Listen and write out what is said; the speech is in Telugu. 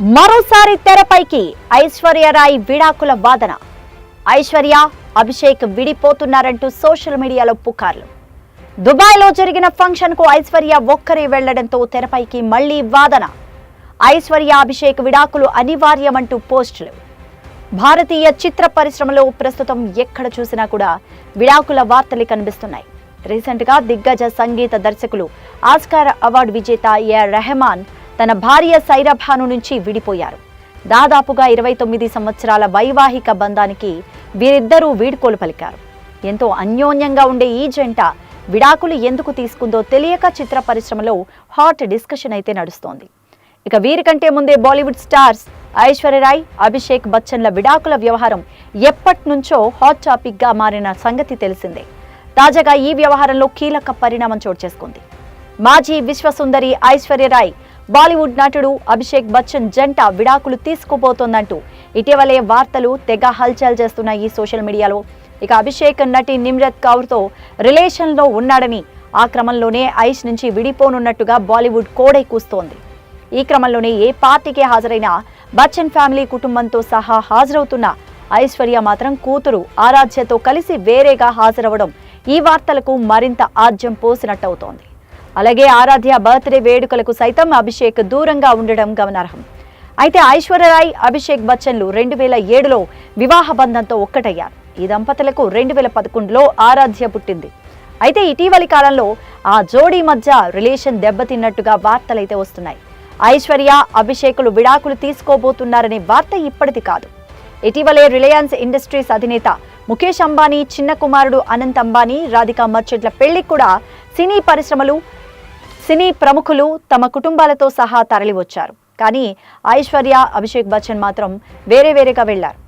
మరోసారి తెరపైకి ఐశ్వర్య రాయ్ విడాకుల వాదన. ఐశ్వర్య అభిషేక్ విడిపోతున్నారంటూ సోషల్ మీడియాలో పుకార్లు. దుబాయ్లో జరిగిన ఫంక్షన్కు ఐశ్వర్య ఒక్కరే వెళ్ళడంతో తెరపైకి మళ్ళీ వాదన. ఐశ్వర్య అభిషేక్ విడాకులు అనివార్యమంటూ పోస్టులు. భారతీయ చిత్ర పరిశ్రమలో ప్రస్తుతం ఎక్కడ చూసినా కూడా విడాకుల వార్తలు కనిపిస్తున్నాయి. రీసెంట్గా దిగ్గజ సంగీత దర్శకులు ఆస్కార్ అవార్డు విజేత ఏ రెహమాన్ తన భార్య సైరభాను నుంచి విడిపోయారు. దాదాపుగా ఇరవై తొమ్మిది సంవత్సరాల వైవాహిక బంధానికి వీరిద్దరూ వీడ్కోలు పలికారు. ఎంతో అన్యోన్యంగా ఉండే ఈ జంట విడాకులు ఎందుకు తీసుకుందో తెలియక చిత్ర పరిశ్రమలో హాట్ డిస్కషన్ అయితే నడుస్తోంది. ఇక వీరికంటే ముందే బాలీవుడ్ స్టార్స్ ఐశ్వర్యరాయ్ అభిషేక్ బచ్చన్ల విడాకుల వ్యవహారం ఎప్పటి నుంచో హాట్ టాపిక్గా మారిన సంగతి తెలిసిందే. తాజాగా ఈ వ్యవహారంలో కీలక పరిణామం చోటు చేసుకుంది. మాజీ విశ్వసుందరి ఐశ్వర్యరాయ్ బాలీవుడ్ నటుడు అభిషేక్ బచ్చన్ జంట విడాకులు తీసుకుపోతోందంటూ ఇటీవలే వార్తలు తెగ హల్చల్ చేస్తున్న ఈ సోషల్ మీడియాలో. ఇక అభిషేక్ నటి నిమ్రత్ కౌర్తో రిలేషన్లో ఉన్నాడని ఆ క్రమంలోనే ఐష్ నుంచి విడిపోనున్నట్టుగా బాలీవుడ్ కోడై కూస్తోంది. ఈ క్రమంలోనే ఏ పార్టీకి హాజరైనా బచ్చన్ ఫ్యామిలీ కుటుంబంతో సహా హాజరవుతున్న ఐశ్వర్య మాత్రం కూతురు ఆరాధ్యతో కలిసి వేరేగా హాజరవడం ఈ వార్తలకు మరింత ఆజ్యం పోసినట్టవుతోంది. అలాగే ఆరాధ్య బర్త్డే వేడుకలకు సైతం అభిషేక్ దూరంగా ఉండడం గమనార్హం. అయితే ఐశ్వర్యరాయ్ అభిషేక్ బచ్చన్లు రెండు వేల ఏడులో వివాహ బంధంతో ఒక్కటయ్యారు. ఈ దంపతులకు రెండు వేల పదకొండులో ఆరాధ్య పుట్టింది. అయితే ఇటీవలి కాలంలో ఆ జోడీ మధ్య రిలేషన్ దెబ్బతిన్నట్టుగా వార్తలైతే వస్తున్నాయి. ఐశ్వర్య అభిషేకులు విడాకులు తీసుకోబోతున్నారనే వార్త ఇప్పటిది కాదు. ఇటీవలే రిలయన్స్ ఇండస్ట్రీస్ అధినేత ముఖేష్ అంబానీ చిన్న కుమారుడు అనంత్ అంబానీ రాధికా మర్చెట్ల పెళ్ళికి కూడా సినీ పరిశ్రమలు సినీ ప్రముఖులు తమ కుటుంబాలతో సహా తరలివచ్చారు. కానీ ఐశ్వర్య అభిషేక్ బచ్చన్ మాత్రం వేరే వేరేగా వెళ్ళారు